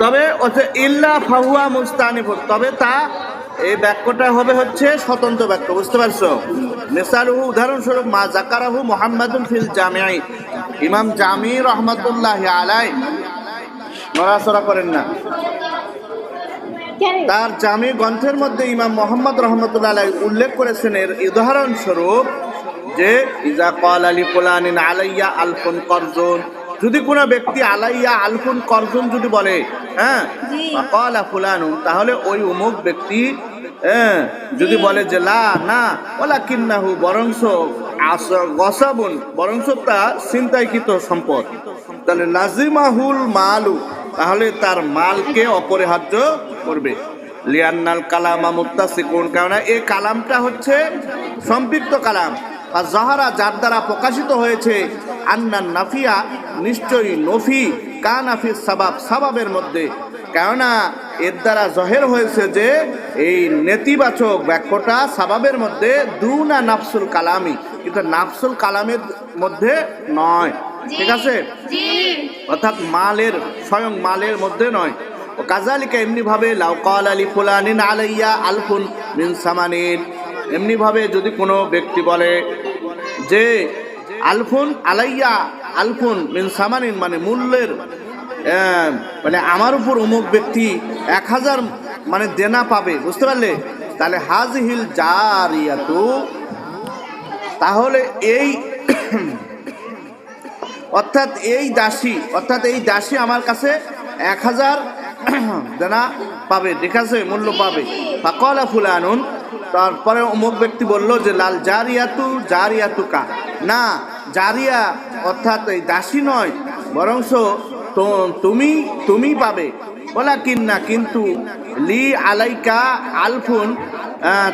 তবে হচ্ছে ইল্লা ফাহুয়া মুস্তানিফ তবে তা এই বাক্যটা হবে হচ্ছে স্বতন্ত্র বাক্য বুঝতে পারছ? মিসালুহু উদাহরণস্বরূপ মা জাকারাহু মোহাম্মদুল ফিল জামিআই। ইমাম জামি রহমতুল্লাহ আলাই নড়াচড়া করেন না। তার জামি গ্রন্থের মধ্যে ইমাম মোহাম্মদ রহমতুল্লাহ আলাই উল্লেখ করেছেন এর উদাহরণস্বরূপ যে ইজা কল আলী ফুলানিন আলাইয়া আলফুন করজন। যদি কোনো ব্যক্তি আলাইয়া আলফুন করজন যদি বলে হ্যাঁ কলা ফুলানুন তাহলে ওই অমুক ব্যক্তি হ্যাঁ, যদি বলে যে লা না ওলা কিন্নাহু বরংস আস- গসাবুন বরংস তা চিন্তাইকৃত সম্পদ। তাহলে লাজিমাহুল মালু তাহলে তার মালকে অপরিহার্য করবে। লিয়ান্নাল কালামা মুত্তাসিকুন কারণ এই কালামটা হচ্ছে সম্পৃক্ত কালাম। আর জাহারা যার দ্বারা প্রকাশিত হয়েছে আন্নান নাফিয়া নিশ্চয়ই নফি কানাফি সাবাব সাবাবের মধ্যে। কেননা এর দ্বারা জহের হয়েছে যে এই নেতিবাচক বাক্যটা সাবাবের মধ্যে দুনা নাফসুল কালামি। কিন্তু নাফসুল কালামের মধ্যে নয়। ঠিক আছে? অর্থাৎ মালের স্বয়ং মালের মধ্যে নয়। ও কাজালিকা এমনি ভাবে লাউ কল আলী ফুলানিন আলাইয়া আলফুন মিন সামানিন। এমনি ভাবে যদি কোনো ব্যক্তি বলে যে আলফুন আলাইয়া আলফুন মিন সামানিন মানে মূল্যের মানে আমার উপর অমুক ব্যক্তি এক হাজার মানে দেনা পাবে, বুঝতে পারলে? তাহলে হাজহিল জারিয়াতু, তাহলে এই অর্থাৎ এই দাসী, অর্থাৎ এই দাসী আমার কাছে এক হাজার দেনা পাবে, ঠিক আছে? মূল্য পাবে। বা ফাকলা ফুলানুন, তারপরে অমুক ব্যক্তি বলল যে, লাল জারিয়াতু জারিয়াতুকা। না, জারিয়া অর্থাৎ এই দাসী নয় বরংস তুমি তুমি পাবে। বলা কিন্না কিন্তু লি আলাইকা আলফুন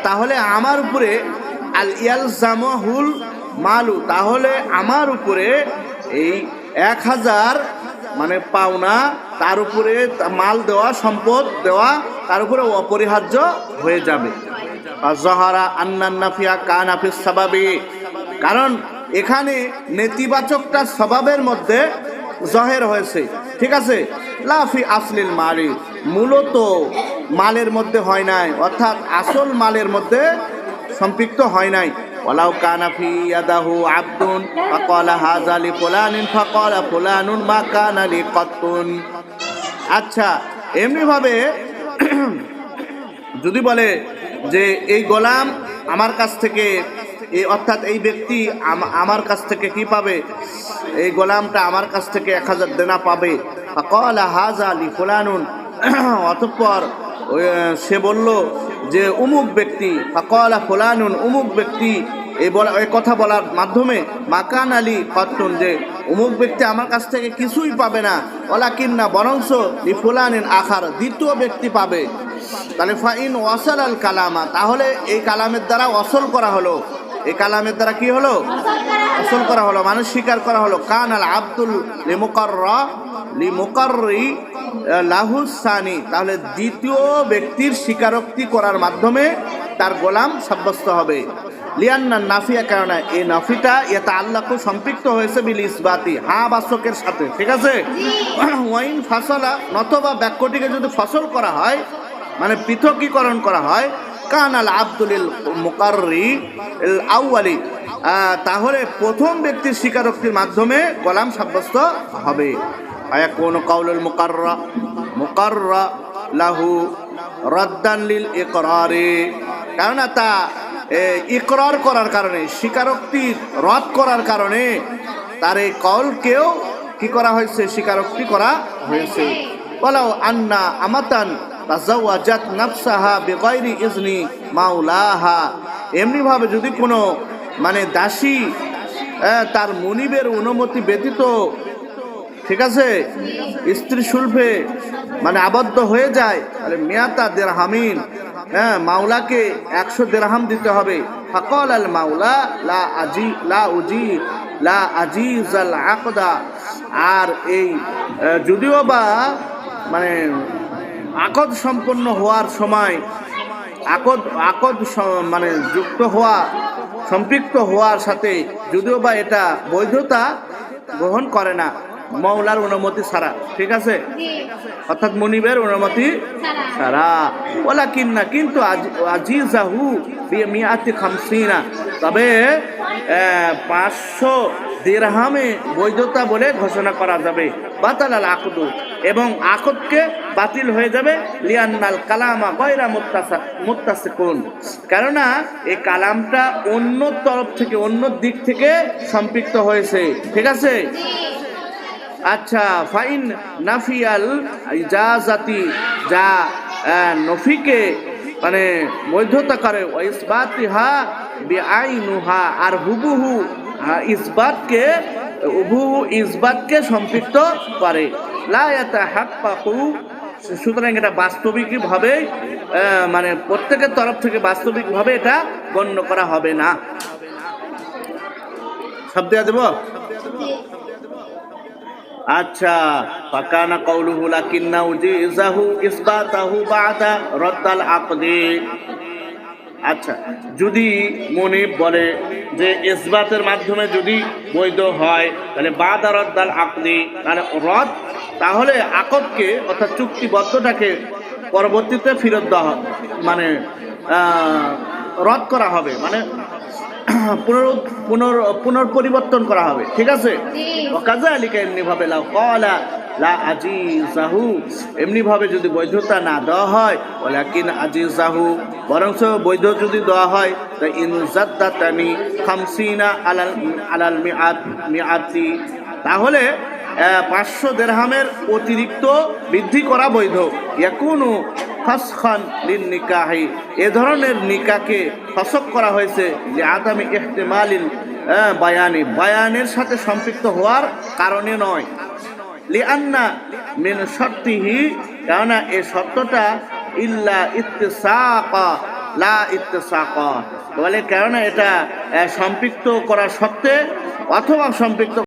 তাহলে আমার উপরে আল ইয়াল ইয়ালজামহুল মালু, তাহলে আমার উপরে এই এক হাজার মানে পাওনা, তার উপরে মাল দেওয়া, সম্পদ দেওয়া, তার উপরে অপরিহার্য হয়ে যাবে। জহারা আন্নান্নাফিয়া কানাফিস সাবাবে। কারণ এখানে নেতিবাচকটা স্বভাবের মধ্যে জহের হয়েছে। ঠিক আছে? লাফি আসলিল মালি। মূলত মালের মধ্যে হয় নাই। অর্থাৎ আসল মালের মধ্যে সম্পৃক্ত হয় নাই। ওয়ালাউ কানা ফি ইয়াদাহু আবদুন, ফাকালা হাযা লি ফুলানিন, ফাকালা ফুলানুন মা কানা লি কাত্তুন আচ্ছা এমনি ভাবে যদি বলে যে এই গোলাম আমার কাছ থেকে এই অর্থাৎ এই ব্যক্তি আমার কাছ থেকে কি পাবে? এই গোলামটা আমার কাছ থেকে এক হাজার দেনা পাবে। কলা হাজা আলী ফুলানুন, অতঃপর সে বলল যে, উমুক ব্যক্তি কলা ফুলানুন, উমুক ব্যক্তি, এই বলা, এই কথা বলার মাধ্যমে মাকান আলী কত্তুন যে অমুক ব্যক্তি আমার কাছ থেকে কিছুই পাবে না ওলা কিন্না বরংস ফুলানিন আখার, দ্বিতীয় ব্যক্তি পাবে। তাহলে ফাইন ওয়াসাল আল কালামা, তাহলে এই কালামের দ্বারা অসল করা হলো। এই কালামের দ্বারা কি হলো? অসল করা হলো, মানুষ স্বীকার করা হলো কান আল আব্দুল লিমুকাররা লিমুকাররি লাহুসানি তাহলে দ্বিতীয় ব্যক্তির স্বীকারোক্তি করার মাধ্যমে তার গোলাম সাব্যস্ত হবে। লিয়ান্না নাফিয়া কারণে এই নাফিটা এটা আল্লাহ খুব সম্পৃক্ত হয়েছে বিল ইসবাতি হা বাসকের সাথে ঠিক আছে? ওয়াইন ফাসলা নতবা বাক্যটিকে যদি ফসল করা হয় মানে পৃথকীকরণ করা হয় কান আল আব্দুল মুকাররি আউয়ালি তাহলে প্রথম ব্যক্তির স্বীকারোক্তির মাধ্যমে গোলাম সাব্যস্ত হবে। আয়া কোন কাউলুল মুকাররা মুকাররা লাহু রদ্দান লিল ইকরারে কেননা তা ইকরার করার কারণে, স্বীকারোক্তি রদ করার কারণে তার এই কলকেও কি করা হয়েছে? স্বীকারোক্তি করা হয়েছে। বলাও, আন্না আমাতান তাজাওয়াজাত নাফসাহা বেগয়রি ইজনি মাওলাহা। এমনি ভাবে যদি কোনো মানে দাসী তার মনিবের অনুমতি ব্যতীত ঠিক আছে? স্ত্রী শুল্পে মানে আবদ্ধ হয়ে যায়, তাহলে মেয়াতা দেড়হামিন হ্যাঁ মাওলাকে একশো দেড়হাম দিতে হবে। ফকল আল মাওলা, লা আজি, লা উজি, লা আজিজ আল আকদা। আর এই যদিও বা মানে আকদ সম্পন্ন হওয়ার সময়, আকদ আকদ মানে যুক্ত হওয়া, সম্পৃক্ত হওয়ার সাথে যদিও বা এটা বৈধতা গ্রহণ করে না। মৌলার অনুমতি ছাড়া ঠিক আছে? অর্থাৎ মনিবের অনুমতি সারা ছাড়া। ওলা কিন্না কিন্তু আজি আজিজাহু মিয়াতি খামসিনা। তবে পাঁচশো দেড়হামে বৈধতা বলে ঘোষণা করা যাবে। বাতালাল আকদু। এবং আকদকে বাতিল হয়ে যাবে লিয়ান্নাল কালামা গয়রা মুত্তাসা মুত্তাসিকুন। কেননা এই কালামটা অন্য তরফ থেকে অন্য দিক থেকে সম্পৃক্ত হয়েছে। ঠিক আছে? আচ্ছা ফাইন নাফিয়াল ইজাজাতি, যা নফিকে মানে বৈধতা করে ইসবাতিহা বেআইনুহা, আর হুবুহু ইসবাতকে, হুবহু ইসবাতকে সম্পৃক্ত করে। লা ইয়াতাহাক্কাকু, সুতরাং এটা বাস্তবিকভাবে মানে প্রত্যেকের তরফ থেকে বাস্তবিকভাবে এটা গণ্য করা হবে না। দেওয়া দেবো? আচ্ছা ফাকানা কওলুহু লাকিন্না উজিজাহু ইসবাতাহু বাদা রদ্দাল আকদি আচ্ছা যদি মনিব বলে যে ইসবাতের মাধ্যমে যদি বৈধ হয়, তাহলে বাদা রদ্দাল আকদি, তাহলে রদ, তাহলে আকদকে অর্থাৎ চুক্তিবদ্ধটাকে পরবর্তীতে ফেরত দেওয়া। মানে রদ করা হবে মানে পুনর পুনর পুনর্পরিবর্তন করা হবে। ঠিক আছে? জি। ওকাজালিকা এমনি ভাবে লাও কলা লা আজিজাহু। এমনি ভাবে যদি বৈধতা না দেওয়া হয় ওলাকিন আজিজাহু। বরঞ্চ বৈধ যদি দেওয়া হয় তা ইনজাদ্দাতানি খামসিনা আলাল আলাল মিআত মিআতি। তাহলে পাঁচশো দেড়হামের অতিরিক্ত বৃদ্ধি করা বৈধ। ইয়াকুনু ফাসখান লিন নিকাহি এ ধরনের নিকাকে ফসক করা হয়েছে যে আদামি ইহতিমালিল আহ, বায়ানি। বায়ানের সাথে সম্পৃক্ত হওয়ার কারণে নয়। লিআন্না মিন শর্তিহি কেননা এই শর্তটা ইল্লা ইত্তেসাকা লা ইত্তেসাকা। বলে কেননা এটা সম্পৃক্ত করা সত্ত্বে অথবা সম্পৃক্ত